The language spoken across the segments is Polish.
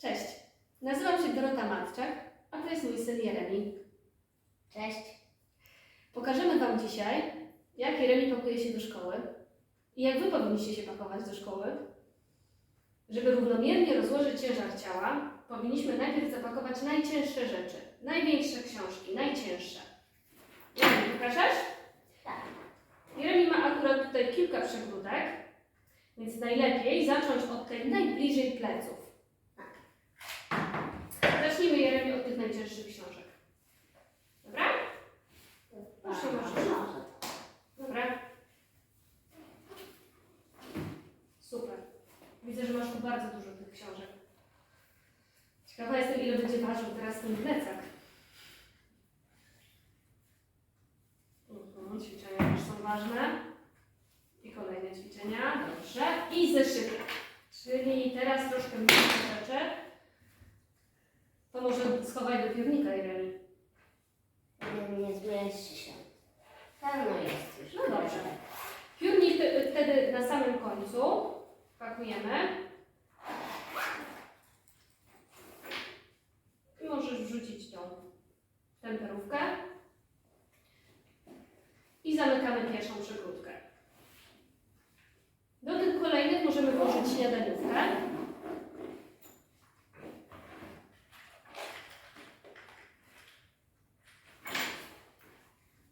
Cześć, nazywam się Dorota Matczak, a to jest mój syn Jeremi. Cześć. Pokażemy Wam dzisiaj, jak Jeremi pakuje się do szkoły i jak Wy powinniście się pakować do szkoły. Żeby równomiernie rozłożyć ciężar ciała, powinniśmy najpierw zapakować najcięższe rzeczy, największe książki, najcięższe. Jeremi, pokażesz? Tak. Jeremi ma akurat tutaj kilka przegródek, więc najlepiej zacząć od tej najbliżej pleców. Zacznijmy Jeremi od tych najcięższych książek. Dobra? Proszę, Bardzo proszę. może. Dobra. Super. Widzę, że masz tu bardzo dużo tych książek. Ciekawa jestem, ile będzie ważył teraz ten plecak. Mhm, ćwiczenia też są ważne. I kolejne ćwiczenia. Dobrze. I zeszyty. Czyli teraz troszkę mniejsze rzeczy. To może schowaj do piórnika, Irene. Nie, nie zmieści się. Pewno jest już. No dobrze. Piórnik te- wtedy na samym końcu pakujemy. I możesz wrzucić tą temperówkę. I zamykamy pierwszą przykrótkę. Do tych kolejnych możemy włożyć śniadaniówkę.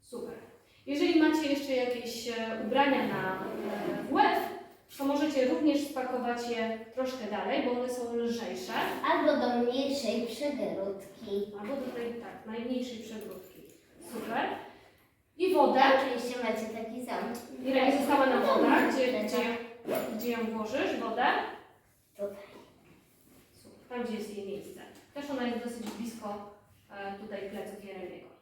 Super. Jeżeli macie jeszcze jakieś e, ubrania na e, w łeb, to możecie również spakować je troszkę dalej, bo one są lżejsze. Albo do mniejszej przegródki. Albo do tej tak, najmniejszej przegródki. Super. I wodę. Oczywiście macie taki sam. Ile została nam woda? Gdzie, gdzie, gdzie ją włożysz? Wodę? Tutaj. Super. Tam, gdzie jest jej miejsce. Też ona jest dosyć blisko e, tutaj pleców Jeremiego.